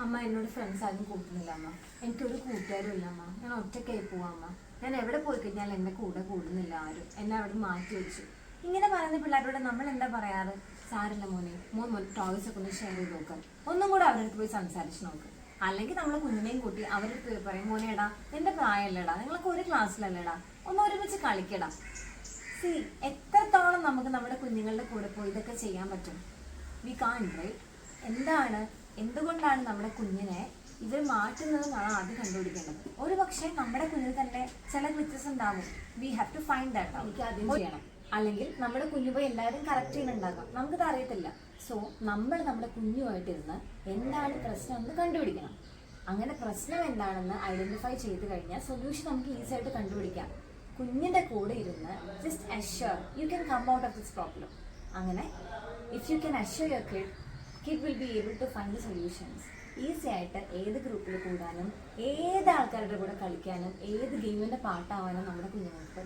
അമ്മ എന്നോട് ഫ്രണ്ട്സ് ആരും കൂട്ടുന്നില്ല അമ്മ. എനിക്കൊരു കൂട്ടുകാരും ഇല്ല അമ്മ. ഞാൻ ഒറ്റയ്ക്കായി പോവാ അമ്മ. ഞാൻ എവിടെ പോയി കഴിഞ്ഞാൽ എന്റെ കൂടെ കൂടുന്നില്ല ആരും. എന്നെ അവിടെ മാറ്റി വെച്ചു. ഇങ്ങനെ പറയുന്ന പിള്ളേരോട് നമ്മൾ എന്താ പറയാറ്? സാറില്ല മോനെ. മോൻ മോൻ ടോയ്സ് ഒക്കെ ഒന്ന് ഷെയർ ചെയ്ത് നോക്കാം. ഒന്നും കൂടെ അവരടുത്ത് പോയി സംസാരിച്ച് നോക്ക്. അല്ലെങ്കിൽ നമ്മൾ കുഞ്ഞിനെയും കൂട്ടി അവരടുത്ത് പോയി പറയും മോനെ എടാ നിന്റെ പ്രായമല്ലേടാ ഒരു ക്ലാസ്സിലല്ലേടാ? ഒന്ന് ഒരുമിച്ച് കളിക്കടാ. സി എത്രത്തോളം നമുക്ക് നമ്മുടെ കുഞ്ഞുങ്ങളുടെ കൂടെ പോയി ഇതൊക്കെ ചെയ്യാൻ പറ്റും? വി കാൺ റൈറ്റ് എന്താണ് എന്തുകൊണ്ടാണ് നമ്മുടെ കുഞ്ഞിനെ ഇവർ മാറ്റുന്നതെന്നാണ് ആദ്യം കണ്ടുപിടിക്കേണ്ടത്? ഒരു പക്ഷേ നമ്മുടെ കുഞ്ഞിൽ തന്നെ ചില ഗ്ലിച്ചസ് ഉണ്ടാകും we have to find that എനിക്ക് ആദ്യം ചെയ്യണം. അല്ലെങ്കിൽ നമ്മുടെ കുഞ്ഞു പോയി എല്ലാവരും കറക്റ്റ് ചെയ്യുന്നുണ്ടാകാം. നമുക്കത് അറിയത്തില്ല. സോ നമ്മൾ നമ്മുടെ കുഞ്ഞുമായിട്ടിരുന്ന് എന്താണ് പ്രശ്നം എന്ന് കണ്ടുപിടിക്കണം. അങ്ങനെ പ്രശ്നം എന്താണെന്ന് ഐഡന്റിഫൈ ചെയ്ത് കഴിഞ്ഞാൽ സൊല്യൂഷൻ നമുക്ക് ഈസി ആയിട്ട് കണ്ടുപിടിക്കാം. കുഞ്ഞിന്റെ കൂടെ ഇരുന്ന് just assure you can come out of this problem അങ്ങനെ if you can assure your kid kid will be able to find solutions easy ആയിട്ട് ഏത് ഗ്രൂപ്പിൽ കൂടാനും ഏത് ആൾക്കാരുടെ കൂടെ കളിക്കാനും ഏത് ഗെയിമിന്റെ പാട്ടാവാനും നമ്മുടെ കുഞ്ഞുങ്ങൾക്ക്